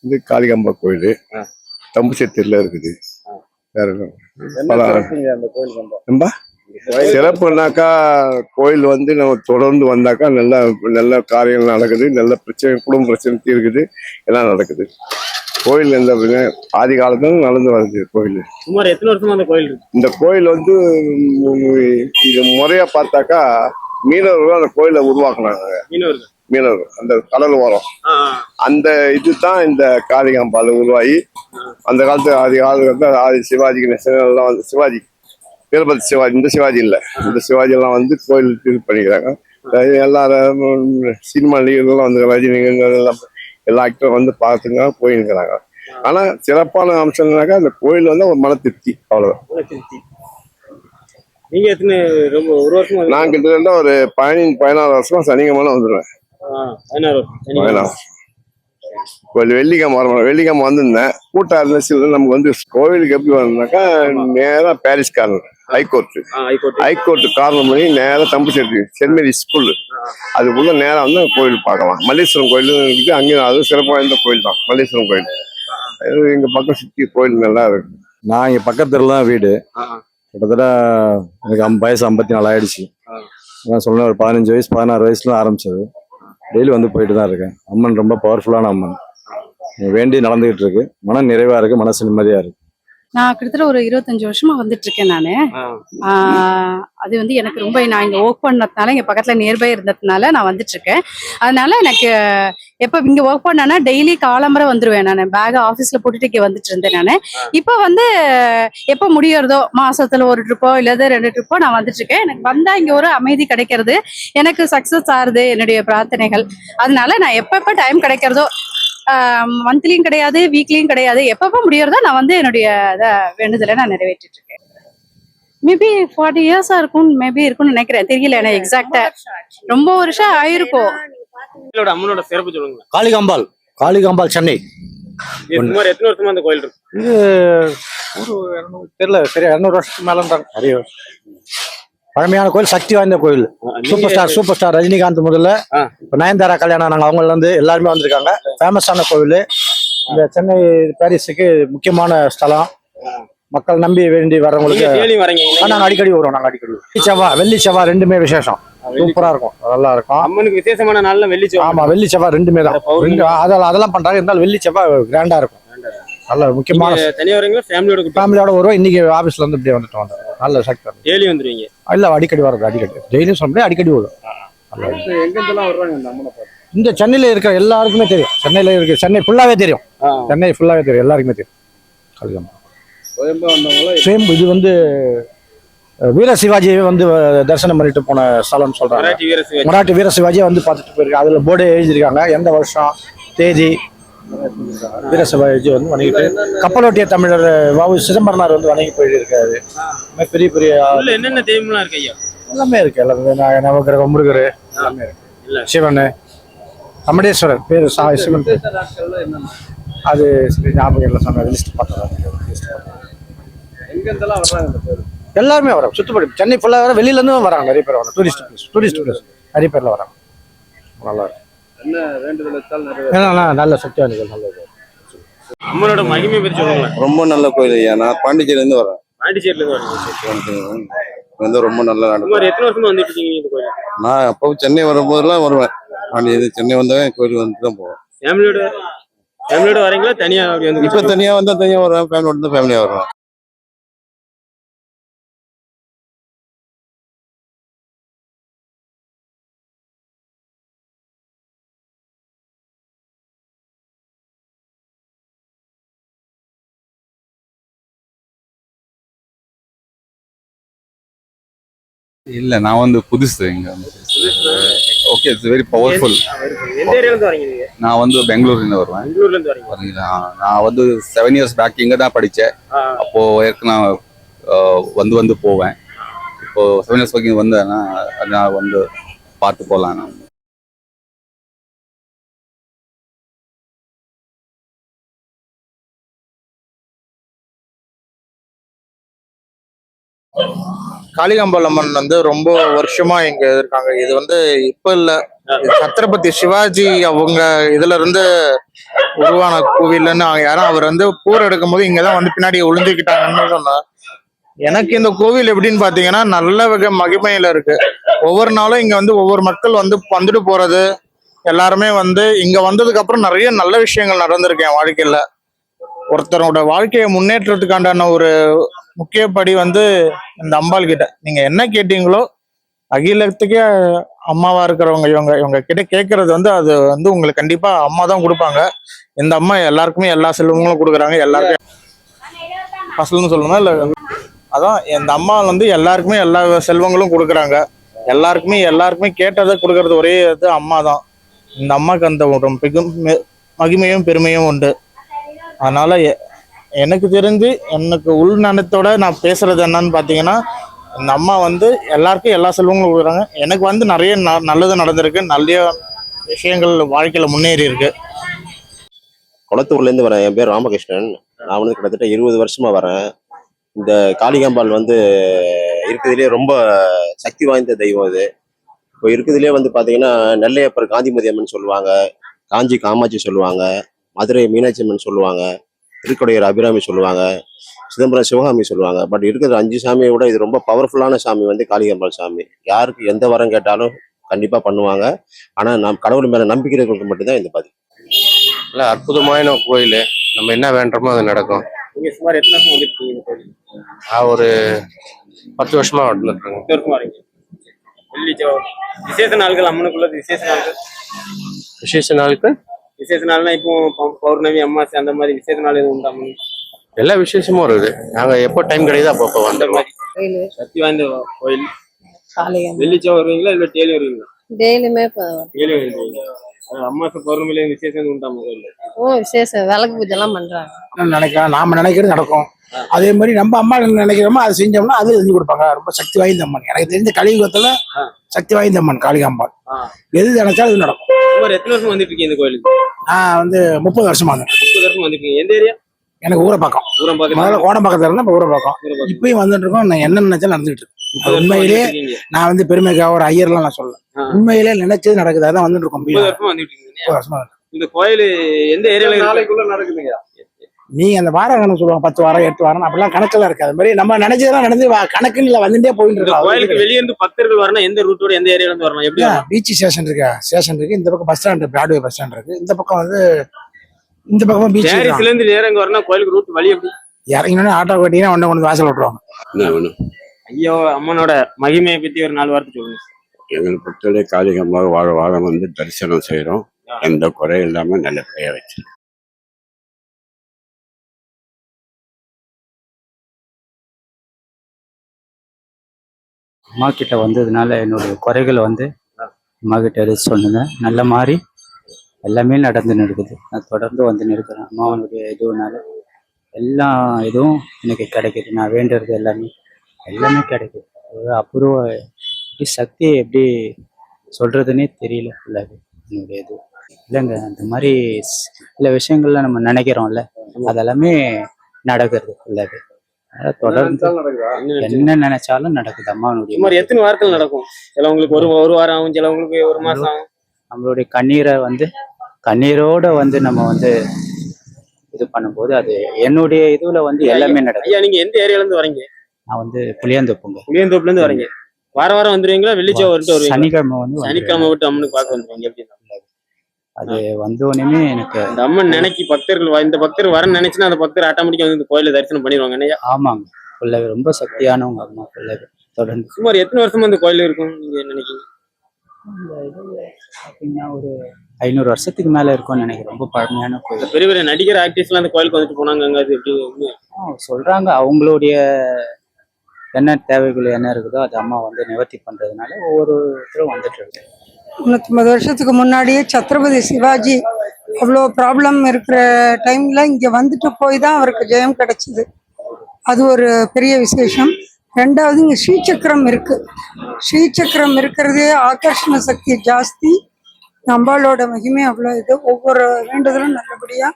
இது காளிகாம்பா கோயில். ஆ. தம்புச்சேரியில் இருக்குது. வேற ரொம்ப? சிறப்புனாக்கா கோயில் வந்து நம்ம தொடர்ந்து வந்தாக்கா நல்ல நல்ல காரியங்கள் நடக்குது. நல்ல பிரச்சனை குடும்ப பிரச்சனை தீர்க்குது. எல்லாம் நடக்குது. கோயில் எந்த ஆதி காலத்துல நடந்து வருது கோயில். சுமார் எத்தனை வருஷமா அந்த கோயில் இந்த கோயில் வந்து இது முறையா பார்த்தாக்கா மீனவர்கள் அந்த கோயிலை உருவாக்குனாங்க. மீனவர்கள். மீனவர்கள். அந்த கடல் ஓரம். அந்த இதுதான் இந்த காளிகாம்பால உருவாகி அந்த காலத்து ஆதி காலத்துல ஆதி சிவாஜி கணேசன் எல்லாம் வந்து சிவாஜி வீரபதி சிவாஜி இந்த சிவாஜி இல்ல. இந்த சிவாஜி எல்லாம் வந்து கோயில் இது பண்ணிக்கிறாங்க. எல்லாரும் சினிமா நடிகர்கள்லாம் வந்து ரஜினிகள் எல்லாம் எல்லா ஆக்டரும் வந்து பார்த்துங்க போயிருக்கிறாங்க. ஆனா சிறப்பான அம்சம்னாக்கா அந்த கோயில் வந்து ஒரு மன திருப்தி அவ்வளவுதான் நீங்க எத்தனை ரொம்ப ஒரு வருஷமா? நான் கிட்டத்தட்ட ஒரு பதினஞ்சு பதினாறு வருஷமா சனிக்கிழமை வந்துடுவேன் பதினாறு வருஷம். கோயில் வெள்ளிக்கிழமை வரணும் வெள்ளிக்கிழமை வந்திருந்தேன். கூட்டம் இருந்துச்சு. நமக்கு வந்து கோவிலுக்கு எப்படி வரணும்னாக்கா நேரா பாரிஸ் கார்னர் ஹைகோர்ட் ஆ, ஹைகோர்ட் ஹைகோர்ட் காரணம் பண்ணி நேரா தம்புச்சேரி சென்ட் மேரி ஸ்கூல் அதுக்குள்ள நேரா வந்து கோயில் பார்க்கலாம். மல்லேஸ்வரம் கோயில் இருக்குது. அங்கேயும் அது சிறப்பு வாய்ந்த கோயில் தான். மல்லேஸ்வரம் கோயில். எங்க பக்கம் சுத்தி கோயில் நல்லா இருக்கு. நான் இங்க பக்கத்துல தான் வீடு. கிட்டத்தட்ட எனக்கு ஐம்ப- வயசு ஐம்பத்தி நாலு ஆயிடுச்சு. நான் சொன்ன ஒரு பதினஞ்சு வயசு பதினாறு வயசுல ஆரம்பிச்சது. டெய்லி வந்து போயிட்டு தான் இருக்கேன். அம்மன் ரொம்ப பவர்ஃபுல்லான அம்மன். வேண்டி நடந்துகிட்டு இருக்கு. மன நிறைவா இருக்கு. மனசு நிம்மதியா இருக்கு. நான் கிட்டத்தட்ட ஒரு இருபத்தஞ்சு வருஷமா வந்துட்டு இருக்கேன் நானு அது வந்து எனக்கு ரொம்ப நான் இங்க ஒர்க் பண்ணதுனால இங்க பக்கத்துல நியர்பை இருந்ததுனால நான் வந்துட்டு இருக்கேன் அதனால எனக்கு எப்ப இங்க ஒர்க் பண்ணேன்னா டெய்லி காலம்பரை வந்துருவேன் நான். பேக் ஆபீஸ்ல போட்டுட்டு இங்க வந்துட்டு இருந்தேன் நான். இப்போ வந்து எப்ப முடியறதோ மாசத்துல ஒரு ட்ரிப்போ இல்லது ரெண்டு ட்ரிப்போ நான் வந்துட்டு இருக்கேன் எனக்கு வந்தா இங்க ஒரு அமைதி கிடைக்கிறது. எனக்கு சக்சஸ் ஆறுது என்னுடைய பிரார்த்தனைகள். அதனால நான் எப்பப்ப டைம் கிடைக்கிறதோ மந்த்லியும் கிடையாது வீக்லியும் கிடையாது. எப்பப்ப முடியறதோ நான் வந்து என்னுடைய இத வேண்டுதலை நான் நிறைவேற்றிட்டு இருக்கேன் மேபி ஃபார்ட்டி இயர்ஸா இருக்கும் மேபி இருக்கும்னு நினைக்கிறேன். தெரியல எனக்கு எக்ஸாக்டா ரொம்ப வருஷம் ஆயிருக்கும். அம்மனோட சிறப்பு சொல்லுங்க. காளிகாம்பாள் காளிகாம்பாள் சென்னை. சுமார் எத்தனை வருஷமா அந்த கோயில் இருக்கு? ஒரு தெரியல சரி இரநூறு வருஷத்துக்கு மேல தான் நிறைய பழமையான கோயில் சக்தி வாய்ந்த கோயில். Super star super star Rajinikanth முதல்ல. நயன்தாரா கல்யாணம் நாங்க அவங்கள இருந்து எல்லாருமே வந்திருக்காங்க. ஃபேமஸான கோவில். இந்த சென்னை பாரிஸுக்கு முக்கியமான ஸ்தலம். மக்கள் நம்பி வேண்டி வர்றவங்களுக்கு டெய்லி வரீங்க ஆ, நாங்க அடிக்கடி வருவோம் நாங்க அடிக்கடி செவ்வாய் வெள்ளி செவ்வாய் ரெண்டுமே விசேஷம். சூப்பரா இருக்கும் நல்லா இருக்கும். அம்மனுக்கு விசேஷமான நாள்ல வெள்ளி ஆமா வெள்ளி செவ்வாய் ரெண்டுமே தான். அதெல்லாம் அதெல்லாம் பண்றாங்க இருந்தாலும் வெள்ளி செவ்வாய் கிராண்டா இருக்கும். நல்ல முக்கியமான நீங்க தனியா வரீங்களா ஃபேமிலியோட ஃபேமிலியோட வருவோம். இன்னைக்கு ஆபீஸ்ல இருந்து இப்படியே வந்துட்டு வந்தோம் நல்ல சக்தி டெய்லி வந்துருவீங்க? இல்ல அடிக்கடி வர்றது அடிக்கடி. டெய்லியும் சொல்ல முடியாது அடிக்கடி வரும் இந்த சென்னையில இருக்கிற எல்லாருக்குமே தெரியும். சென்னையில இருக்க சென்னை ஃபுல்லாவே தெரியும். சென்னை ஃபுல்லாவே தெரியும் எல்லாருக்குமே தெரியும். கலிகம் கோயம்பா வந்தவங்களா? சேம் இது வந்து வீர சிவாஜியை வந்து தரிசனம் பண்ணிட்டு போன ஸ்தலம்னு சொல்றாங்க. மராட்டி வீர சிவாஜி. மராட்டி வீர சிவாஜியை வந்து பார்த்துட்டு போயிருக்காங்க அதுல போர்டு எழுதியிருக்காங்க. எந்த வருஷம் தேதி வீர சிவாஜி வந்து வணங்கிட்டு கப்பலோட்டிய தமிழர் வாவு சிதம்பரனார் வந்து வணங்கி போயிருக்காரு. பெரிய பெரிய என்னென்ன தெய்வம்லாம் இருக்கு ஐயா? எல்லாமே இருக்கு. எல்லாமே ந- நவகிரகம் முருகர் எல்லாமே இல்ல. இருக்கு சிவன் கமடேஸ்வரர் பேரு சிவன். அது ஞாபகம் இல்லை சொன்ன லிஸ்ட் கோயில் எல்லாருமே வராங்க. சுத்தப்படி சென்னை ஃபுல்லாக வர வெளியில இருந்தும் வராங்க. நிறைய பேர் வராங்க. டூரிஸ்ட் பிளேஸ் டூரிஸ்ட் பிளேஸ் நிறைய பேர்ல வராங்க. நல்லா இருக்கு. என்ன நல்ல- நல்ல சக்திவானிகள் நல்லது அம்மனோட மகிமை பத்தி சொல்லுங்களேன். ரொம்ப நல்ல கோயில் ஐயா. நான் பாண்டிச்சேரியில இருந்து வரேன். பாண்டிச்சேரில இருந்து வரீங்க வந்து ரொம்ப நல்லா எத்தனை வருஷமா வந்துட்டு இருக்கீங்க இந்த கோயில்? நான் அப்போ சென்னை வரும்போதெல்லாம் வருவேன். பாண்டி சென்னை வந்தவன் கோயில் வந்து தான் போவேன். ஃபேமிலியோட ஃபேமிலியோட வரீங்களா? தனியா இப்போ தனியா வந்தா தனியா வருவேன். ஃபேமிலியோட தான் ஃபேமிலியா வருவேன். இல்ல நான் வந்து புதுசு இங்க வந்து ஓகே இட்ஸ் வெரி பவர்ஃபுல் எந்த ஏரியால இருந்து வரீங்க நான் வந்து பெங்களூர்ல இருந்து வருவேன். பெங்களூர்ல இருந்து வரீங்க. வரீங்களா? நான் வந்து செவன் இயர்ஸ் பேக் இங்க தான் படிச்சேன். அப்போ ஏற்கனவே நான் வந்து வந்து போவேன். இப்போ செவன் இயர்ஸ் வரைக்கும் வந்தேன்னா நான் வந்து பார்த்து போகலாம் நான். காளிகாம்பாள் அம்மன் வந்து ரொம்ப வருஷமா இங்க இருக்காங்க. இது வந்து இப்ப இல்ல. சத்ரபதி சிவாஜி அவங்க இதுல இருந்து உருவான கோவில்னு யாரும் அவர் வந்து போர் எடுக்கும் போது இங்கதான் வந்து பின்னாடி ஒளிஞ்சுக்கிட்டாங்கன்னு சொன்னார். எனக்கு இந்த கோவில் எப்படின்னு பாத்தீங்கன்னா நல்ல வகை மகிமையில இருக்கு. ஒவ்வொரு நாளும் இங்க வந்து ஒவ்வொரு மக்கள் வந்து வந்துட்டு போறது. எல்லாருமே வந்து இங்க வந்ததுக்கு அப்புறம் நிறைய நல்ல விஷயங்கள் நடந்திருக்கு என் வாழ்க்கையில. ஒருத்தரோட வாழ்க்கையை முன்னேற்றத்துக்காண்டான ஒரு முக்கியப்படி வந்து இந்த அம்பாள் கிட்ட. நீங்க என்ன கேட்டீங்களோ அகிலத்துக்கே அம்மாவா இருக்கிறவங்க இவங்க இவங்க கிட்ட கேட்கறது வந்து அது வந்து உங்களுக்கு கண்டிப்பா அம்மா தான் கொடுப்பாங்க. இந்த அம்மா எல்லாருக்குமே எல்லா செல்வங்களும் கொடுக்குறாங்க எல்லாருக்கும் ஃபஸ்ட்லன்னு சொல்லணுமா இல்ல அதான் இந்த அம்மா வந்து எல்லாருக்குமே எல்லா செல்வங்களும் கொடுக்குறாங்க. எல்லாருக்குமே எல்லாருக்குமே கேட்டதை கொடுக்கறது ஒரே இது அம்மா தான். இந்த அம்மாவுக்கு அந்த ஒரு மிகும் மகிமையும் பெருமையும் உண்டு. அதனால எ- எனக்கு தெரிஞ்சு எனக்கு உள்நனத்தோட நான் பேசுறது என்னன்னு பார்த்தீங்கன்னா இந்த அம்மா வந்து எல்லாருக்கும் எல்லா செல்வங்களும் கொடுக்குறாங்க. எனக்கு வந்து நிறைய ந- நல்லது நடந்திருக்கு. நிறைய விஷயங்கள் வாழ்க்கையில முன்னேறி இருக்கு. குளத்தூர்லேருந்து வரேன் என் பேர் ராமகிருஷ்ணன். நான் வந்து கிட்டத்தட்ட இருபது வருஷமா வரேன். இந்த காளிகாம்பாள் வந்து இருக்கிறதுலே ரொம்ப சக்தி வாய்ந்த தெய்வம் இது. இப்போ இருக்கிறதுலே வந்து பார்த்தீங்கன்னா நெல்லையப்பர் காந்திமதி அம்மன் சொல்லுவாங்க. காஞ்சி காமாட்சி சொல்லுவாங்க. மதுரை மீனாட்சி அம்மன் சொல்லுவாங்க. திருக்கடையூர் அபிராமி சொல்லுவாங்க சிதம்பரம் சிவகாமி சொல்லுவாங்க. பட் இருக்கிற அஞ்சு சாமியை விட இது ரொம்ப பவர்ஃபுல்லான சாமி வந்து காளிகாம்பாள் சாமி. யாருக்கு எந்த வரம் கேட்டாலும் கண்டிப்பாக பண்ணுவாங்க. ஆனால் நம் கடவுள் மேலே நம்பிக்கை இருக்கிறவங்களுக்கு மட்டும்தான் இந்த பதிவு. நல்ல அற்புதமான கோயில். நம்ம என்ன வேண்டுமோ அது நடக்கும். நீங்க சுமார் எத்தனை வருஷம் கோயில் நான் ஒரு பத்து வருஷமா வந்துருக்கேங்க எத்தனை வருஷமா வரீங்க? வெள்ளி விசேஷ நாள்கள் அம்மனுக்குள்ளது விசேஷ நாள்கள். விசேஷ நாளுக்கு விசேஷ நாள்னா இப்போ பௌர்ணமி அமாவாசை அந்த மாதிரி விசேஷ நாள் எதுவும் உண்டா? எல்லா விசேஷமும் இருக்குது நாங்க எப்போ டைம் கிடைக்குதோ அப்போ அப்போ அந்த வந்துடுவோம் மாதிரி சக்தி வாய்ந்த கோயில். காலையம் வெள்ளி செவ்வாய் வருவீங்களா இல்ல டெய்லி வருவீங்களா? டெய்லியுமே டெய்லி வருவீங்க. அஹ் அமாவாசை பௌர்ணமியில விசேஷம் உண்டா கோயில்ல? ஓ விசேஷம். விளக்கு பூஜை எல்லாம் பண்றாங்க. நினைக்கலாம் நாம நினைக்கிறது நடக்கும். அதே மாதிரி நம்ம அம்மா நினைக்கிறோமோ அதை செஞ்சோம்னா அது செஞ்சு கொடுப்பாங்க. ரொம்ப சக்தி வாய்ந்த அம்மன். எனக்கு தெரிஞ்ச கலியுகத்துல. சக்தி வாய்ந்த அம்மன் காளிகாம்பாள். எது நினைச்சாலும் இது நடக்கும். சுமார் எத்தனை வருஷம் வந்துட்டு இருக்கீங்க இந்த கோயிலுக்கு? நான் வந்து முப்பது வருஷமா முப்பது வருஷம் வந்துருக்கீங்க எந்த ஏரியா? எனக்கு ஊரை பக்கம் ஊரம் முதல்ல பக்கத்துல கோடம்பாக்கத்துல இருந்தா இப்ப ஊரை பக்கம் ஊரை. இப்பயும் வந்துட்டு இருக்கோம் நான் என்ன நினைச்சாலும் நடந்துட்டு இருக்கு. முப்பது வருஷமா உண்மையிலே. நான் வந்து பெருமைக்காக ஒரு ஐயர்லாம் நான் சொல்லல. உண்மையிலே நினைச்சது நடக்குது. அதான் வந்துட்டு இருக்கோம். இந்த கோயில் எந்த ஏரியால நாளைக்குள்ள நடக்குதுங்க? நீங்க அந்த வார கணக்கு சொல்லுவாங்க பத்து வாரம் எட்டு வாரம் அப்படிலாம் கணக்கெல்லாம் இருக்கு அது மாதிரி நம்ம நினைச்சதெல்லாம் நடந்து கணக்குன்னு இல்ல வந்துட்டே போயிட்டு இருக்கோம். கோயிலுக்கு வெளியே இருந்து பக்தர்கள் வரணும் எந்த ரூட்டோட எந்த ஏரியால இருந்து வரணும் எப்படி வரணும்? பீச் ஸ்டேஷன் இருக்கு ஸ்டேஷன் இருக்கு இந்த பக்கம் bus stand Broadway bus stand இருக்கு. இந்த பக்கம் வந்து இந்த பக்கம் பீச் பாரிஸ்ல இருந்து நேரம் இங்க வரணும் கோயிலுக்கு ரூட் வழி எப்படி? இறங்கினோடனே ஆட்டோ கட்டிங்கன்னா ஒன்று கொண்டு வாசல் விட்டுருவாங்க ஐயோ அம்மனோட மகிமையை பத்தி ஒரு நாலு வார்த்தை சொல்லுங்க. எங்களை பொறுத்தவரை காளிகம்பாக வாழ வாழ வந்து தரிசனம் செய்கிறோம் எந்த குறையும் இல்லாமல் நல்லபடியாக வச்சு அம்மா கிட்ட வந்ததுனால என்னுடைய குறைகளை வந்து அம்மா கிட்ட எடுத்து சொன்னேன் நல்ல மாதிரி எல்லாமே நடந்துன்னு இருக்குது நான் தொடர்ந்து வந்து இருக்கிறேன் அம்மாவனுடைய இதுனால எல்லா இதுவும் எனக்கு கிடைக்குது. நான் வேண்டுறது எல்லாமே எல்லாமே கிடைக்குது. ஒரு அபூர்வ எப்படி எப்படி சொல்றதுன்னே தெரியல ஃபுல்லாகவே என்னுடைய இது. இல்லைங்க அந்த மாதிரி சில விஷயங்கள்லாம் நம்ம நினைக்கிறோம்ல அதெல்லாமே நடக்கிறது ஃபுல்லாகவே தொடர்ந்து என்ன நினைச்சாலும் நடக்குது? அம்மாவனுடைய சுமார் எத்தனை வாரத்தில் நடக்கும்? சிலவங்களுக்கு ஒரு ஒரு வாரம் ஆகும் சிலவங்களுக்கு ஒரு மாசம் ஆகும். நம்மளுடைய கண்ணீரை வந்து கண்ணீரோட வந்து நம்ம வந்து இது பண்ணும்போது அது என்னுடைய இதுல வந்து எல்லாமே நடக்குது. ஐயா நீங்க எந்த ஏரியால இருந்து வரீங்க? நான் வந்து புளியாந்தோப்புங்க. புளியந்தோப்புல இருந்து வரீங்க. வார வாரம் வந்துருவீங்களா? வெள்ளிச்சோ வந்துட்டு வருவீங்க சனிக்கிழமை வந்து. சனிக்கிழமை விட்டு அம்மனுக்கு பார்க்க வந்துருவீங்க எப்படி அது வந்தோடனே எனக்கு அந்த அம்மன் நினைக்கி பக்தர்கள் இந்த பக்தர் வர நினைச்சுன்னா அந்த பக்தர் ஆட்டோமேட்டிக்கா வந்து இந்த கோயில தரிசனம் பண்ணிடுவாங்க. என்னையா? ஆமாங்க. ஃபுல்லாவே ரொம்ப சக்தியானவங்க அம்மா ஃபுல்லாவே தொடர்ந்து. சுமார் எத்தனை வருஷமா இந்த கோயில் இருக்கும் நீங்க நினைக்கிறீங்க? பார்த்தீங்கன்னா ஒரு ஐநூறு வருஷத்துக்கு மேல இருக்கும்னு நினைக்கிறேன். ரொம்ப பழமையான கோயில். பெரிய பெரிய நடிகர் ஆக்டர்ஸ்லாம் அந்த கோயிலுக்கு வந்துட்டு போனாங்க அது எப்படி சொல்றாங்க. அவங்களுடைய என்ன தேவைகள் என்ன இருக்குதோ அது அம்மா வந்து நிவர்த்தி பண்றதுனால ஒவ்வொருத்தரும் வந்துட்டு இருக்கு. முந்நூற்றம்பது வருஷத்துக்கு முன்னாடியே சத்ரபதி சிவாஜி அவ்வளோ ப்ராப்ளம் இருக்கிற டைம்ல இங்க வந்துட்டு போய் தான் அவருக்கு ஜெயம் கிடைச்சது. அது ஒரு பெரிய விசேஷம். ரெண்டாவது இங்க ஸ்ரீசக்கரம் இருக்கு. ஸ்ரீசக்கரம் இருக்கிறதே ஆகர்ஷண சக்தி ஜாஸ்தி. அம்பாளோட மகிமை அவ்வளோ இது. ஒவ்வொரு வேண்டுதலும் நல்லபடியா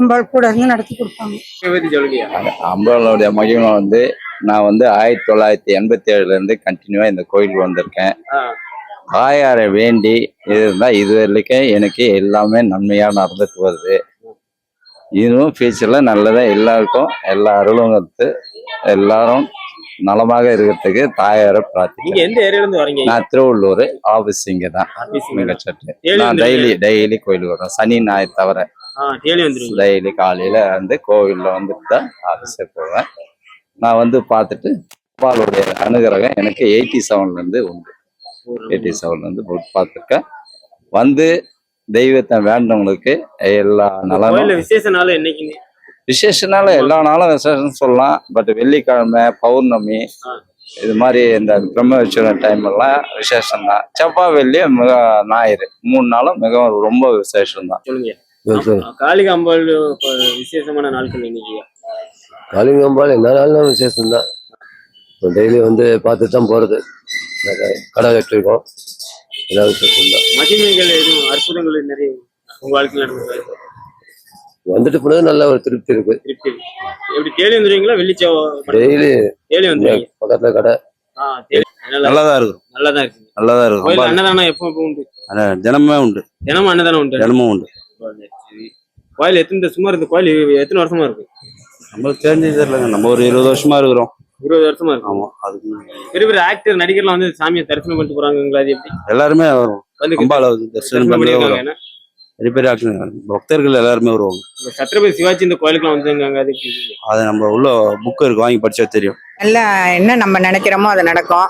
அம்பாள் கூட இருந்து நடத்தி கொடுப்பாங்க. அம்பாளுடைய மகிமை வந்து நான் வந்து ஆயிரத்தி தொள்ளாயிரத்தி எண்பத்தி ஏழுல இருந்து கண்டினியூவா இந்த கோயிலுக்கு வந்திருக்கேன். தாயாரை வேண்டி இருந்தா இது வரைக்கும் எனக்கு எல்லாமே நன்மையா நடந்துட்டு வருது. இதுவும் ஃபியூச்சரில் நல்லதாக எல்லாருக்கும் எல்லா அருளும் கொடுத்து எல்லாரும் நலமாக இருக்கிறதுக்கு தாயாரை பிரார்த்திக்கிறேன். எந்த ஏரியால இருந்து வரீங்க? நான் திருவள்ளூர் ஆஃபீஸ் இங்கே தான். மிகச்சட்டு. நான் வந்து- டெய்லி டெய்லி கோயிலுக்கு வரேன் சனி ஞாயிறு தவிர. டெய்லி காலையில் வந்து கோவிலில் வந்துட்டு தான் ஆஃபீஸே போவேன். நான் வந்து பார்த்துட்டு அப்பாவுடைய அனுகிரகம் எனக்கு எயிட்டி செவன்லேருந்து உண்டு. எயிட்டி செவன்லேருந்து பார்த்துருக்கேன். வந்து தெய்வத்தை வேண்டவங்களுக்கு எல்லா நலனும் விசேஷ நாள் என்னைக்குங்க விசேஷனால எல்லா நாளும் விசேஷம் சொல்லலாம். பட் வெள்ளிக்கிழமை பௌர்ணமி இது மாதிரி இந்த பிரம்ம உற்சவ டைம் எல்லாம் விசேஷம் தான் செவ்வாய் வெள்ளி மிக ஞாயிறு. மூணு நாளும் மிகவும் ரொம்ப விசேஷம் தான் சொல்லுங்க காளிகா அம்பாள் இப்ப விசேஷமான நாட்கள் இன்னைக்கு. காளிங்கம்பால் எல்லா நாளும் விசேஷம் தான் டெய்லி வந்து பார்த்து தான் போகிறது கடை கட்டிருக்கோம் தான் மகிமைகள் எதுவும் அற்புதங்கள் நிறைய உங்க வாழ்க்கையில் வந்துட்டு போனது நல்ல ஒரு திருப்தி இருக்கு. திருப்தி எப்படி டெய்லி வந்துருவீங்களா? வெள்ளிச்சோ டெய்லி டெய்லி வந்துருவீங்க? பக்கத்துல கடை. ஆ daily. நல்லா நல்லா தான் இருக்கும் நல்லா தான் இருக்கு. நல்லா தான் இருக்கும் கோயில் ரொம்ப- அன்னதானம் எப்போ உண்டு? தினமுமே உண்டு. தினமும் அன்னதானம் உண்டு? தினமும் உண்டு. கோயில் எத்தனை சுமார் இந்த கோயில் எத்தனை வருஷமா இருக்கு? நம்மளுக்கு தெரிஞ்சது இல்லைங்க நம்ம ஒரு இருபது வருஷமா இருக்கிறோம். இருபது வருஷமா இருக்கு. ஆமா அதுக்கு பெரிய பெரிய ஆக்டர் நடிகர்லாம் வந்து சாமியை தரிசனம் பண்ணிட்டு போறாங்களா அது எப்படி? எல்லாருமே வரும் வந்து அம்பால தரிசனம் தரிசனம் பண்ணி பண்ணிருக்காங்க வரும் ஏன்னா பெரிய பெரிய ஆட்கள் பக்தர்கள் எல்லாருமே வருவாங்க. இந்த சத்ரபதி சிவாஜி இந்த கோயிலுக்குலாம் வந்துருக்காங்க அது எப்படி? அது நம்ம உள்ள புக் இருக்கு வாங்கி படிச்சா தெரியும். எல்லாம் என்ன நம்ம நினைக்கிறோமோ அது நடக்கும்.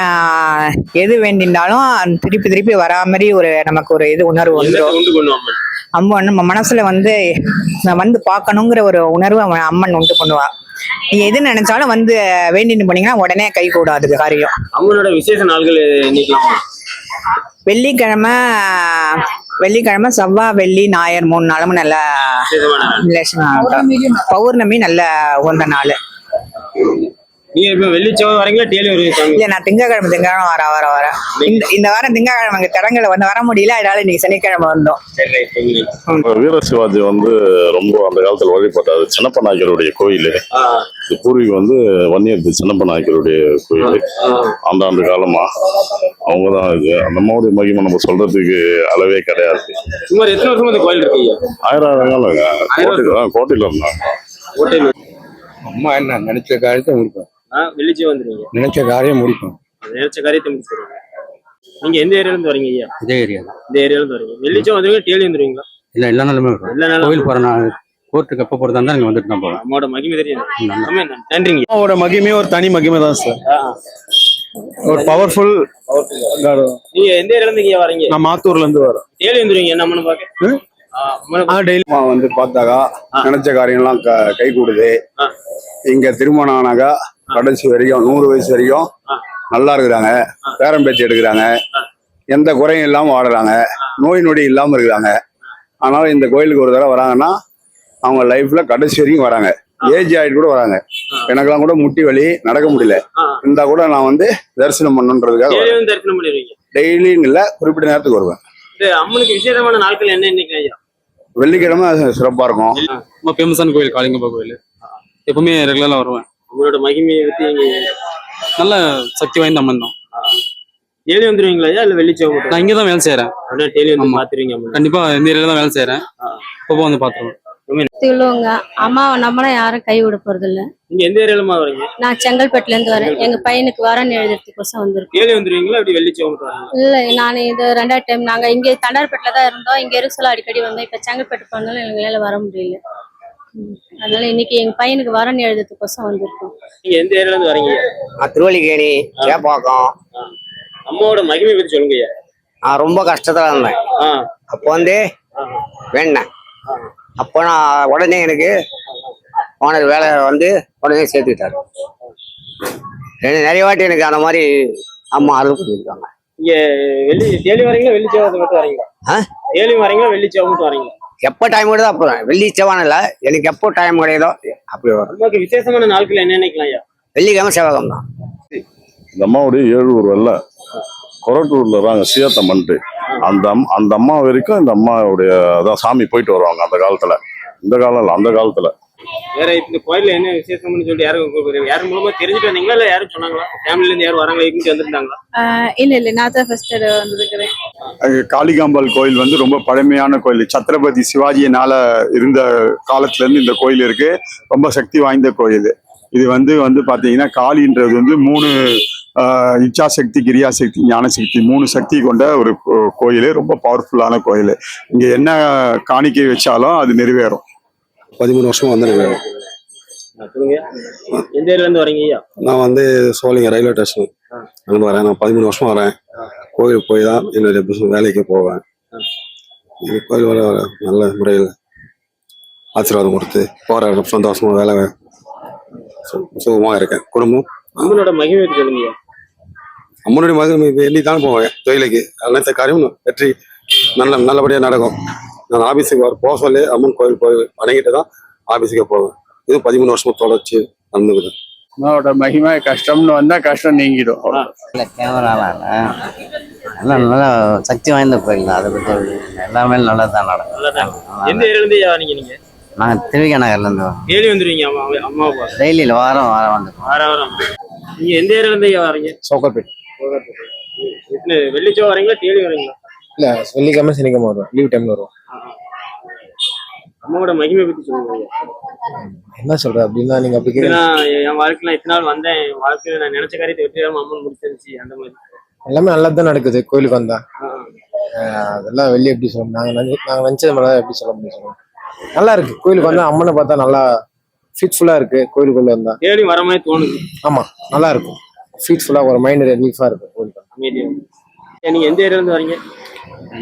ஆஹ் எது வேண்டினாலும் திருப்பி திருப்பி வரா மாதிரி ஒரு நமக்கு ஒரு இது உணர்வு வந்துடும் உண்டு பண்ணுவாங்க அம்மன் நம்ம மனசுல வந்து நான் வந்து பார்க்கணுங்கிற ஒரு உணர்வு அவன் அம்மன் உண்டு பண்ணுவா. நீங்க எது நினைச்சாலும் வந்து வேண்டின்னு போனீங்கன்னா உடனே கை கூடாது காரியம். அம்மனோட விசேஷ நாள்கள் வெள்ளிக்கிழமை வெள்ளிக்கிழமை செவ்வாய் வெள்ளி ஞாயிறு மூணு நாளும் நல்ல. பௌர்ணமி நல்ல உகந்த நாள். நீங்க இப்ப வெள்ளிச்செவ்வாய் வரீங்களா டெய்லி வருவீங்க சாமி? இல்ல நான் திங்கக்கிழமை திங்கக்கிழமை வர வர வர இந்த இந்த வாரம் திங்கக்கிழமை அங்க தடங்களை வந்து வர முடியல அதனால இன்னைக்கு சனிக்கிழமை வந்தோம். வீர சிவாஜி வந்து ரொம்ப அந்த காலத்துல வழிபட்டாரு சின்னப்ப நாயக்கருடைய கோயில் பூர்வீகம் வந்து வன்னியர் சின்னப்ப நாயக்கருடைய கோயில் ஆண்டாண்டு காலமா. அவங்க தான் இது. அந்த அம்மாவுடைய மகிமை நம்ம சொல்றதுக்கு அளவே கிடையாது. சுமார் எத்தனை வருஷமா இந்த கோயில் இருக்கு ஐயா ஆயிரம் ஆயிரம் காலங்க கோட்டையில கோட்டையில இருந்தாங்க. கோட்டையில் அம்மா என்ன நினைச்ச காரியத்தை முடிப்போம் ஆ வெள்ளிச்செவ்வாய் வந்துருவீங்க. நினைச்ச காரியம் முடிப்போம். நினைச்ச காரியத்தை முடிச்சிருவாங்க. நீங்க எந்த ஏரியால இருந்து வரீங்க ஐயா? இதே ஏரியா தான். இந்த ஏரியால இருந்து வரீங்க. வெள்ளிச்செவ்வாய் வந்துருவீங்க டெய்லி வந்துருவீங்களா? இல்லை எல்லா நாளுமே வரும் எல்லா நாளும் கோயில் போகிற நான் கோர்ட்டுக்கு எப்போ போகிறதா இருந்தால் இங்கே வந்துட்டு தான் போவேன். அம்மாவோட மகிமை தெரியும். நன்றிங்க. அம்மாவோட மகிமே ஒரு தனி மகிமை தான் சார் ஒரு பவர்ஃபுல் நீங்க எந்த ஏரியால இருந்து இங்க வரீங்க? நான் மாத்தூர்ல இருந்து வரேன். டெய்லி வந்துருவீங்க என்ன அம்மனை பார்க்க? ஆ, டெய்லி. வந்து பார்த்தாக்கா நினைச்ச காரியம்லாம் க- கை கூடுது. இங்க திருமணம் ஆனாக்கா கடைசி வரைக்கும் நூறு வயசு வரைக்கும் நல்லா இருக்கிறாங்க. பேரம் பேச்சு எடுக்கிறாங்க. எந்த குறையும் இல்லாம வாடுறாங்க நோய் நொடி இல்லாம இருக்கிறாங்க. அதனால இந்த கோயிலுக்கு ஒரு தடவை வராங்கன்னா அவங்க லைஃப்ல கடைசி வரைக்கும் வராங்க. ஏஜ் ஆயிட்டு கூட வராங்க. எனக்கெல்லாம் கூட முட்டி வலி நடக்க முடியல. இருந்தா கூட நான் வந்து தரிசனம் பண்ணிடுவீங்க? டெய்லியும் இல்ல குறிப்பிட்ட நேரத்துக்கு வருவேன். அம்மனுக்கு விசேஷமான நாட்கள் என்ன இன்னைக்கு ஐயா? வெள்ளிக்கிழமை சிறப்பா இருக்கும். ரொம்ப ஃபேமஸான கோயில் காளிங்கப்பா கோயில். எப்பவுமே ரெகுலராக வருவேன். உங்களோட மகிமையை பத்தி நல்ல சக்தி வாய்ந்த அம்மன் தான். டெய்லி வந்துருவீங்களா ஐயா இல்ல வெள்ளிச்செவ்வாய் மட்டும் நான் இங்கே தான் வேலை செய்கிறேன் அப்படின்னா டெய்லி வந்து ஆமா. பாத்துருவீங்க அம்மனை. கண்டிப்பாக இந்த ஏரியாவில் தான் வேலை செய்கிறேன் அப்போ வந்து பார்த்துருவேன் உள்ளவங்க அம்மாவை நம்மள யாரும் கைவிட போறது இல்ல. நீங்க எந்த ஏரியாலமா வரீங்க? நான் செங்கல்பட்டுல இருந்து வரேன். எங்க பையனுக்கு வரன் எழுதுறதுக்கோசம் வந்திருக்கோம். டெய்லி வந்துருவீங்களா? மட்டும் வரீங்க இல்ல நான் இது ரெண்டாவது டைம் நாங்க இங்க தண்டார்பேட்டில தான் இருந்தோம். இங்க இருக்க சொல்ல அடிக்கடி வந்தோம். இப்ப செங்கல்பட்டு போனாலும் எங்களால வர முடியல. அதனால இன்னைக்கு எங்க பையனுக்கு வரன் எழுதுறதுக்கோசம் வந்திருக்கோம். நீங்க எந்த ஏரியால இருந்து வரீங்க? திருவள்ளிக்கேணி சேப்பாக்கம். அம்மாவோட மகிமை பத்தி சொல்லுங்க நான் ரொம்ப கஷ்டத்துல இருந்தேன். அப்போ வந்து வேண்டேன். அப்போ நான் உடனே எனக்கு ஓனர் வேலை வந்து உடனே சேர்த்துக்கிட்டாரு. ரெண்டு நிறைய வாட்டி எனக்கு அந்த மாதிரி அம்மா அருள் பண்ணியிருக்காங்க. இங்க வெள்ளி டெய்லி வரீங்களா வெள்ளிச்செவ்வாய் மட்டும் வரீங்களா? ஆ? டெய்லி வரீங்களா வெள்ளிச்செவ்வாய் மட்டும் வரீங்களா? எப்போ டைம் கிடையாது அப்போ வெள்ளி செவ்வாய் இல்லை எனக்கு எப்போ டைம் கிடையாதோ அப்படி வரும். விசேஷமான நாட்கள் என்ன நினைக்கலாம் ஐயா? வெள்ளிக்கிழமை செவ்வாய்க்கிழமை தான். இந்த அம்மாவுடைய ஏழூர் வரல கொரட்டூர்ல தாங்க சீயத்தம்மன்ட்டு. அந்த அம்- அந்த அம்மா வரைக்கும் இந்த அம்மாவுடைய அதான் சாமி போயிட்டு வருவாங்க அந்த காலத்துல. இந்த காலம் இல்ல அந்த காலத்துல. வேற இந்த கோயில்ல என்ன விசேஷம்னு சொல்லிட்டு யாரும் யாரும் மூலமா தெரிஞ்சுட்டு வந்தீங்களா இல்ல யாரும் சொன்னாங்களா? ஃபேமிலில இருந்து யாரும் வராங்களா? இருந்து வந்திருந்தாங்களா? இல்ல இல்ல நான் தான் ஃபர்ஸ்ட் வந்திருக்கிறேன். காளிகாம்பாள் கோயில் வந்து ரொம்ப பழமையான கோயில். சத்ரபதி சிவாஜியினால இருந்த காலத்துல இருந்து இந்த கோயில் இருக்கு. ரொம்ப சக்தி வாய்ந்த கோயில். இது வந்து வந்து பாத்தீங்கன்னா காளின்றது வந்து மூணு ஆஹ், இச்சாசக்தி கிரியாசக்தி ஞானசக்தி மூணு சக்தி கொண்ட ஒரு கோ- கோயில் ரொம்ப பவர்ஃபுல்லான கோயில். இங்க என்ன காணிக்கை வச்சாலும் அது நிறைவேறும். பதிமூணு வருஷமா வந்து எந்த வரீங்க ஐயா? நான் வந்து சோழிங்க ரயில்வே ஸ்டேஷன். அங்கே வரேன். நான் பதிமூணு வருஷமா வரேன். கோயிலுக்கு போய் தான் என்னுடைய business வேலைக்கு போவேன். இந்த கோயில் வர வர நல்ல முறையில் ஆசீர்வாதம் கொடுத்து போகிற இடம் சந்தோஷமா வேலை சு- சுகமா இருக்கேன். குடும்பம்? அம்மனோட மகிமை சொல்லுங்க. அம்மனுடைய மகன் எண்ணி தான் போவேன். தொழிலுக்கு அனைத்து காரியமும் வெற்றி நல்ல நல்லபடியாக நடக்கும். நான் ஆபீஸுக்கு வர போக சொல்லி அம்மன் கோயில் போய் வணங்கிட்டு தான் ஆபீஸுக்கு போவேன். இது பதிமூணு வருஷமா தொடர்ச்சி நடந்துக்குது அம்மாவோட மகிமை கஷ்டம்னு வந்தா கஷ்டம் நீங்கிடும். இல்லை கேமராலாம் எல்லாம் நல்லா சக்தி வாய்ந்த கோயில் தான். அதை பற்றி எல்லாமே நல்லா தான் நடக்கும் எந்த இருந்து ஐயா வரீங்க நீங்க? நாங்கள் திருவிக நகர்லேருந்து வரோம். டெய்லி வந்துருவீங்க அம்மா அம்மா டெய்லியில் வாரம் வாரம் வந்து வார வாரம். நீங்க எந்த ஏரியால இருந்து ஐயா வரீங்க சோக்கர்பேட் வெள்ளிச்சோ வரீங்களா தேடி வரீங்களா? இல்லை வெள்ளிக்கிழமை சனிக்கிழமை வருவோம். லீவ் டைம்ல வருவோம். அம்மாவோட மகிமை பத்தி சொல்லுங்க என்ன சொல்ற? அப்படின்னா நீங்க அப்படி கேக்குறீங்க. என் வாழ்க்கையில இத்தனை நாள் வந்தேன். என் வாழ்க்கையில நான் நினைச்ச காரியத்தை வெற்றிகரமா அம்மன் முடிச்சிருந்துச்சு அந்த மாதிரி. எல்லாமே நல்லா தான் நடக்குது. கோயிலுக்கு வந்தா. அதெல்லாம் வெளியே எப்படி சொல்ல? நாங்க நாங்க நினைச்சது மாதிரி எப்படி சொல்ல முடியும் சொல்லுங்க. நல்லா இருக்கு. கோயிலுக்கு வந்தா அம்மனை பார்த்தா நல்லா ஃபீட்ஃபுல்லா இருக்கு. கோயிலுக்குள்ள வந்தா. தேடி வர மாதிரி தோணுது. ஆமா நல்லா இருக்கும். ஃபீட்ஃபுல்லா ஒரு மைண்ட் ரிலீஃபா இருக்கு. கோயிலுக்கு நீங்க எந்த ஏரியால இருந்து வரீங்க?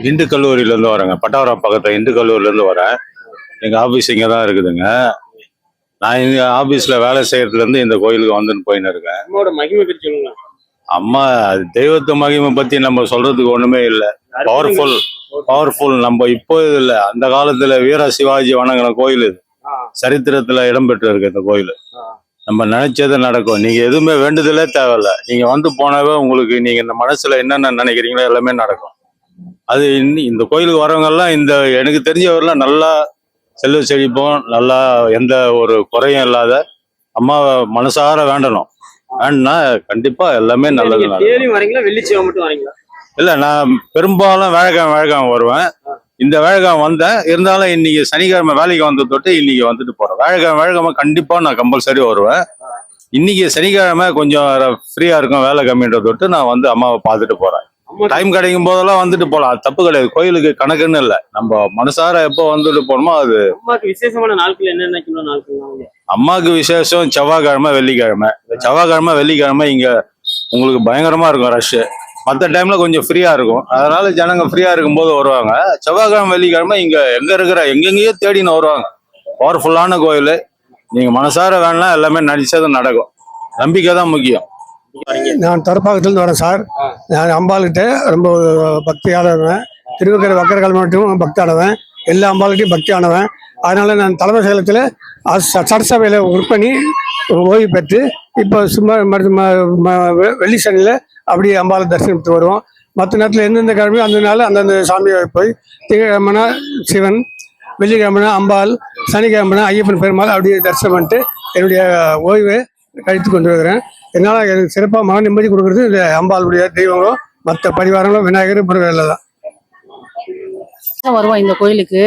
இந்து கல்லூரியிலேருந்து வரேங்க. பட்டாவரம் பக்கத்தில் இந்து கல்லூரிலேருந்து வரேன். எங்கள் ஆஃபீஸ் இங்கே தான் இருக்குதுங்க. நான் இந்த ஆஃபீஸில் வேலை செய்யறதுலேருந்து இந்த கோயிலுக்கு வந்துன்னு போயின்னு இருக்கேன். அம்மாவோட மகிமை பத்தி சொல்லுங்க. அம்மா அது தெய்வத்து மகிமை பற்றி நம்ம சொல்றதுக்கு ஒன்றுமே இல்லை. பவர்ஃபுல் பவர்ஃபுல் நம்ம இப்போ இது இல்லை. அந்த காலத்தில் வீர சிவாஜி வணங்கின கோயில் இது. சரித்திரத்தில் இடம்பெற்று இருக்கு இந்த கோயில். நம்ம நினைச்சது நடக்கும். நீங்க எதுவுமே வேண்டுதலே தேவையில்ல. நீங்க வந்து போனாவே உங்களுக்கு நீங்க இந்த மனசுல என்னென்ன நினைக்கிறீங்களோ எல்லாமே நடக்கும். அது இந்த கோயிலுக்கு வரவங்க எல்லாம் இந்த எனக்கு தெரிஞ்சவரெல்லாம் நல்லா செல்வ செழிப்போம் நல்லா எந்த ஒரு குறையும் இல்லாத அம்மாவை மனசார வேண்டணும். வேணும்னா கண்டிப்பா எல்லாமே நல்லது வரீங்களா வெள்ளிச்சேவை மட்டும் வரீங்களா? இல்ல நான் பெரும்பாலும் வேலைக்கிழமை வேலைக்கிழமை வருவேன். இந்த வேலைக்கிழமை வந்தேன். இருந்தாலும் இன்னைக்கு சனிக்கிழமை வேலைக்கு வந்த தொட்டு இன்னைக்கு வந்துட்டு போறேன். வேலைக்கிழமை வேலைக்கிழமை கண்டிப்பா நான் கம்பல்சரி வருவேன். இன்னைக்கு சனிக்கிழமை கொஞ்சம் ஃப்ரீயா இருக்கும் வேலை கம்மின்ற தொட்டு நான் வந்து அம்மாவை பார்த்துட்டு போறேன். டைம் கிடைக்கும் போதெல்லாம் வந்துட்டு போகலாம் தப்பு கிடையாது. கோயிலுக்கு கணக்குன்னு இல்லை. நம்ம மனசார எப்போ வந்துட்டு போகணுமோ அது. அம்மாக்கு விசேஷமான நாட்கள் என்ன நினைக்கணும் நாட்கள் அம்மாவுக்கு விசேஷம் செவ்வாய்க்கிழமை வெள்ளிக்கிழமை. செவ்வாய்க்கிழமை வெள்ளிக்கிழமை இங்க உங்களுக்கு பயங்கரமா இருக்கும் ரஷ் மற்ற டைம்ல கொஞ்சம் ஃப்ரீயா இருக்கும். அதனால ஜனங்க ஃப்ரீயா இருக்கும்போது வருவாங்க. செவ்வாய்க்கிழமை வெள்ளிக்கிழமை இங்க எங்க இருக்கிற எங்கெங்கேயோ தேடின்னு வருவாங்க. பவர்ஃபுல்லான கோயில். நீங்க மனசார வேணா எல்லாமே நடிச்சது நடக்கும். நம்பிக்கை தான் முக்கியம். நான் தரப்பாக்கத்துலேருந்து வரேன் சார். நான் அம்பாள்கிட்ட ரொம்ப பக்தியானவன். திருவக்கரை வக்கரகால் மட்டும் பக்தியானவன் எல்லா அம்பாள்கிட்டையும் பக்தியானவன். அதனால நான் தலைமை செயலகத்தில் சட்டசபையில் ஒர்க் பண்ணி ஓய்வு பெற்று இப்போ சும்மா வெள்ளி சனியில் அப்படியே அம்பாளை தரிசனத்துக்கு வருவோம். மற்ற நேரத்தில் எந்தெந்த கிழமையோ அந்த நாள் அந்தந்த சாமியை போய் திங்கக்கிழமைனா சிவன் வெள்ளிக்கிழமைனா அம்பாள் சனிக்கிழமைனா ஐயப்பன் பெருமாள் அப்படியே தரிசனம் பண்ணிட்டு என்னுடைய ஓய்வை கழித்து கொண்டு வருகிறேன். என்னால் எனக்கு சிறப்பாக மன நிம்மதி கொடுக்குறது இந்த அம்பாளுடைய தெய்வங்களும் மற்ற பரிவாரங்களும் விநாயகர் முருகரில் தான் வருவோம் இந்த கோயிலுக்கு.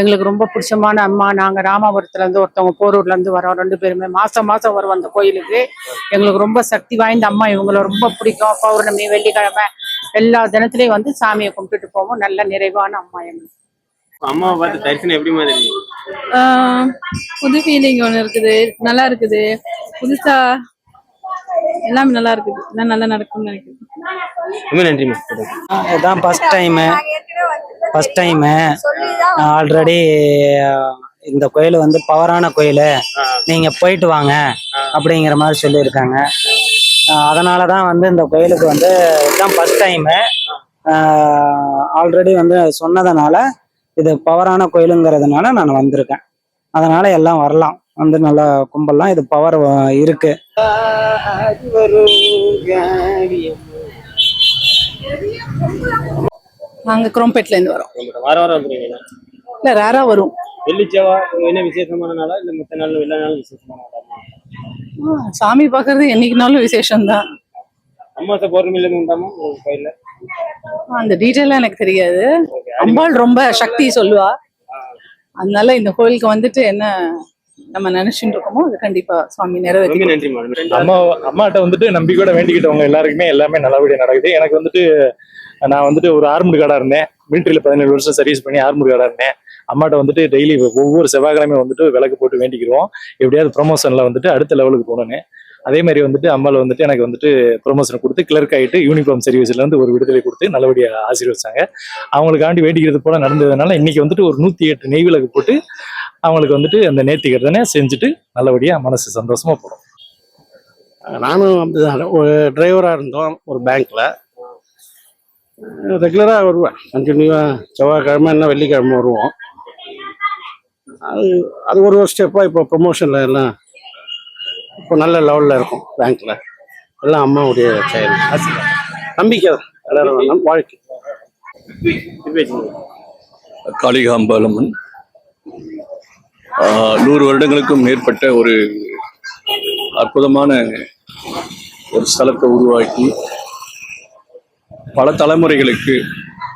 எங்களுக்கு ரொம்ப பிடிச்சமான அம்மா. நாங்க ராமாபுரத்துல இருந்து ஒருத்தவங்க போரூர்ல இருந்து வரோம். ரெண்டு பேருமே மாசம் மாசம் வருவோம் அந்த கோயிலுக்கு. எங்களுக்கு ரொம்ப சக்தி வாய்ந்த அம்மா. இவங்கள ரொம்ப பிடிக்கும். பௌர்ணமி வெள்ளிக்கிழமை எல்லா தினத்துலயும் வந்து சாமியை கும்பிட்டுட்டு போவோம். நல்ல நிறைவான அம்மா எங்களுக்கு. அம்மாவை பார்த்து தரிசனம் எப்படி மாதிரி புது ஃபீலிங் ஒன்று இருக்குது. நல்லா இருக்குது. புதுசா எல்லாமே நல்லா இருக்குது. எல்லாம் நல்லா நடக்கும்னு நினைக்கிறேன். ரொம்ப நன்றிம்மா இதான் first time first time already இந்த கோயில் வந்து பவரான கோயில். நீங்கள் போயிட்டு வாங்க அப்படிங்கிற மாதிரி சொல்லியிருக்காங்க. அதனால தான் வந்து இந்த கோயிலுக்கு வந்து இதுதான் ஃபர்ஸ்ட் டைமு ஆல்ரெடி வந்து சொன்னதுனால இது பவரான கோயிலுங்கிறதுனால நான் வந்திருக்கேன். அதனால எல்லாம் வரலாம். வந்து நல்லா கும்பலாம். இது பவர் இருக்கு. நாங்க குரோம்பேட்ல இருந்து வரோம். வார வாரம் இல்ல ரேரா வரும். வெள்ளிச்சேவா என்ன விசேஷமான நாளா இல்ல மத்த நாள் எல்லா நாளும் விசேஷமான நாளா ஆ, சாமி பாக்குறது என்னைக்குனாலும் விசேஷம் தான் அம்மாசை பௌர்ணமியில இருந்து உண்டாமா உங்க கோயில்ல? அந்த டீட்டெயிலாக எனக்கு தெரியாது. அம்பாள் ரொம்ப சக்தி சொல்லுவா. அதனால இந்த கோயிலுக்கு வந்துட்டு என்ன நம்ம நினைச்சுட்டு இருக்கோமோ அது கண்டிப்பா சுவாமி நிறைவேற்றி நன்றி மேடம். அம்மா அம்மாட்ட வந்துட்டு நம்பிக்கையோட வேண்டிக்கிட்டவங்க எல்லாருக்குமே எல்லாமே நல்லபடியா நடக்குது. எனக்கு வந்துட்டு நான் வந்துட்டு ஒரு ஆர்முடு கார்டா இருந்தேன் மிலிட்டரியில பதினேழு வருஷம் சர்வீஸ் பண்ணி ஆர்முடு கார்டா இருந்தேன். அம்மாட்ட வந்துட்டு டெய்லி ஒவ்வொரு செவ்வாய்க்கிழமையும் வந்துட்டு விளக்கு போட்டு வேண்டிக்கிறோம் எப்படியாவது ப்ரொமோஷன்ல வந்துட்டு அடுத்த லெவலுக்கு போகணுன்னு அதே மாதிரி வந்துட்டு அம்மாவில் வந்துட்டு எனக்கு வந்துட்டு ப்ரொமோஷன் கொடுத்து கிளர்க் ஆகிட்டு யூனிஃபார்ம் சர்வீஸ்லேருந்து ஒரு விடுதலை கொடுத்து நல்லபடியாக ஆசீர்வச்சாங்க அவங்களுக்காண்டி வேண்டிக்கிறது போல நடந்ததுனால இன்னைக்கு வந்துட்டு ஒரு நூற்றி எட்டு நெய்விளக்கு போட்டு அவங்களுக்கு வந்துட்டு அந்த நேர்த்திக்கிறதனே செஞ்சுட்டு நல்லபடியாக மனசு சந்தோஷமாக போகிறோம் நானும் அப்படிதான். ஒரு டிரைவராக இருந்தோம் ஒரு பேங்க்கில் ரெகுலராக வருவேன். கண்டினியூவாக செவ்வாய்க்கிழமை என்ன வெள்ளிக்கிழமை வருவோம். அது அது ஒரு ஒரு ஸ்டெப்பாக இப்போ ப்ரொமோஷனில் எல்லாம் இப்போ நல்ல லெவலில் இருக்கும் ரேங்க்ல எல்லாம் அம்மாவுடைய செயல். நம்பிக்கை. தான். எல்லாரும் வாழ்க்கை. காளிகாம்பாலம்மன். நூறு வருடங்களுக்கும் மேற்பட்ட ஒரு அற்புதமான ஒரு ஸ்தலத்தை உருவாக்கி பல தலைமுறைகளுக்கு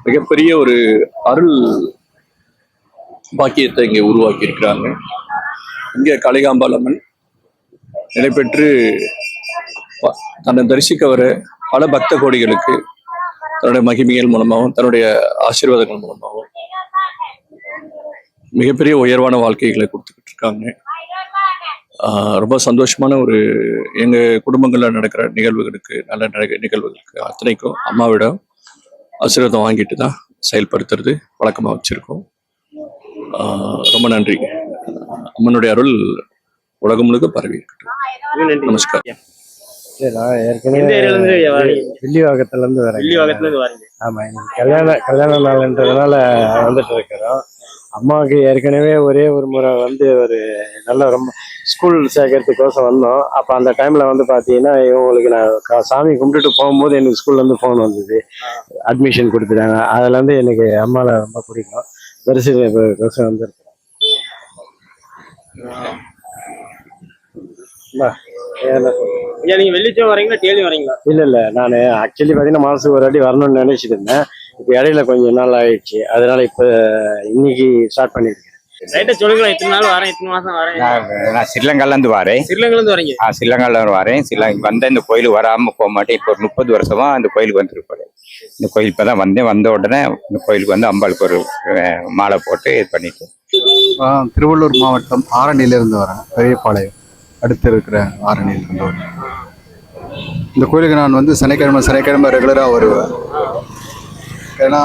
மிகப்பெரிய ஒரு அருள் பாக்கியத்தை இங்கே உருவாக்கி இருக்கிறாங்க இங்கே காளிகாம்பாலம்மன் நிலை பெற்று ப- தன்னை தரிசிக்க வர பல பக்த கோடிகளுக்கு தன்னுடைய மகிமைகள் மூலமாகவும் தன்னுடைய ஆசீர்வாதங்கள் மூலமாகவும் மிகப்பெரிய உயர்வான வாழ்க்கைகளை கொடுத்துக்கிட்டு இருக்காங்க. ரொம்ப சந்தோஷமான ஒரு எங்கள் குடும்பங்களில் நடக்கிற நிகழ்வுகளுக்கு நல்ல நிகழ்வுகளுக்கு அத்தனைக்கும் அம்மாவிடம் ஆசீர்வாதம் வாங்கிட்டு தான் செயல்படுத்துறது வழக்கமாக வச்சிருக்கோம். ரொம்ப நன்றி. அம்மனுடைய அருள் உலகம் முழுக்க பரவி இருக்கட்டும். நமஸ்காரம். ஏரியால இருந்து வரேன். ஆமா கல்யாண கல்யாண நாள்ன்றதுனால வந்துட்டு இருக்கிறோம். அம்மாவுக்கு ஏற்கனவே ஒரே ஒரு முறை வந்து ஒரு நல்ல ரொம்ப ஸ்கூல் சேர்க்கறதுக்கோசம் வந்தோம். அப்போ அந்த டைம்ல வந்து பார்த்தீங்கன்னா இவங்களுக்கு நான் கா- சாமி கும்பிட்டுட்டு போகும்போது எனக்கு ஸ்கூல்ல இருந்து ஃபோன் வந்தது. அட்மிஷன் கொடுத்துட்டாங்க. அதுல இருந்து எனக்கு அம்மாவை ரொம்ப பிடிக்கும். தரிசனம் வந்து ஐயா நீங்க வெள்ளிச்சோ வரீங்களா? டெய்லி வரீங்களா? இல்ல இல்ல. நான் ஆக்சுவலி பாத்தீங்கன்னா மாசத்துக்கு ஒரு வாட்டி வரணும்னு நினைச்சிட்டு இருந்தேன் இப்போ இடையில கொஞ்சம் நாள் ஆயிடுச்சு. அதனால இப்ப இன்னைக்கு ஸ்டார்ட் பண்ணிருக்கேன். ரைட்டா சொல்லுங்களா இத்தனை நாள் வரேன் இத்தனை மாசம் வரேன். நான் வரேன். ஸ்ரீலங்கால இருந்து வரீங்க? ஆ ஸ்ரீலங்காவில் வரேன். ஸ்ரீலங்கா வந்த இந்த கோயிலுக்கு வராமல் போக மாட்டேன். இப்போ ஒரு முப்பது வருஷமா இந்த கோயிலுக்கு வந்துருப்பேன் இந்த கோயில் இப்போ தான் வந்தேன். வந்த உடனே இந்த கோயிலுக்கு வந்து அம்பாளுக்கு ஒரு மாலை போட்டு இது பண்ணிட்டு திருவள்ளூர் மாவட்டம் ஆரணியிலிருந்து வரேன். பெரியபாளையம். அடுத்து இருக்கிற ஆரணியில் இருந்தவர். இந்த கோயிலுக்கு நான் வந்து சனிக்கிழமை சனிக்கிழமை ரெகுலராக வருவேன். ஏன்னா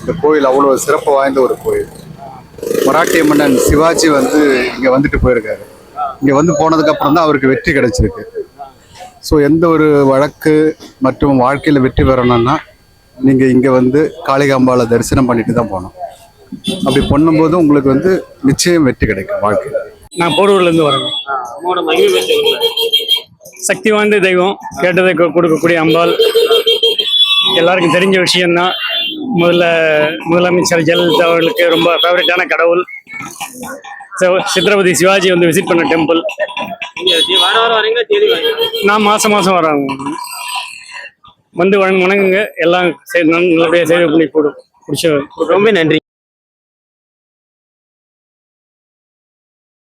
இந்த கோயில் அவ்வளோ சிறப்பு வாய்ந்த ஒரு கோயில். மராட்டிய மன்னன் சிவாஜி வந்து இங்கே வந்துட்டு போயிருக்காரு. இங்கே வந்து போனதுக்கப்புறம் தான் அவருக்கு வெற்றி கிடைச்சிருக்கு. ஸோ எந்த ஒரு வழக்கு மற்றும் வாழ்க்கையில் வெற்றி பெறணும்னா நீங்கள் இங்கே வந்து காளிகாம்பாளை தரிசனம் பண்ணிட்டு தான் போகணும். அப்படி பண்ணும்போது உங்களுக்கு வந்து நிச்சயம் வெற்றி கிடைக்கும் வாழ்க்கையில். நான் போரூர்லேருந்து வரேன். சக்தி வாய்ந்த தெய்வம் கேட்டதை கொடுக்கக்கூடிய அம்பாள். எல்லாருக்கும் தெரிஞ்ச விஷயம்தான். முதல்ல முதலமைச்சர் ஜெயலலிதா அவர்களுக்கு ரொம்ப ஃபேவரட்டான கடவுள். சித்ரபதி சிவாஜி வந்து விசிட் பண்ண டெம்பிள் நான் மாதம் மாதம் வரேன். வந்து வணங்குங்க. எல்லாம் நல்லபடியாக சேவை பண்ணி போடும் பிடிச்ச ரொம்ப நன்றி.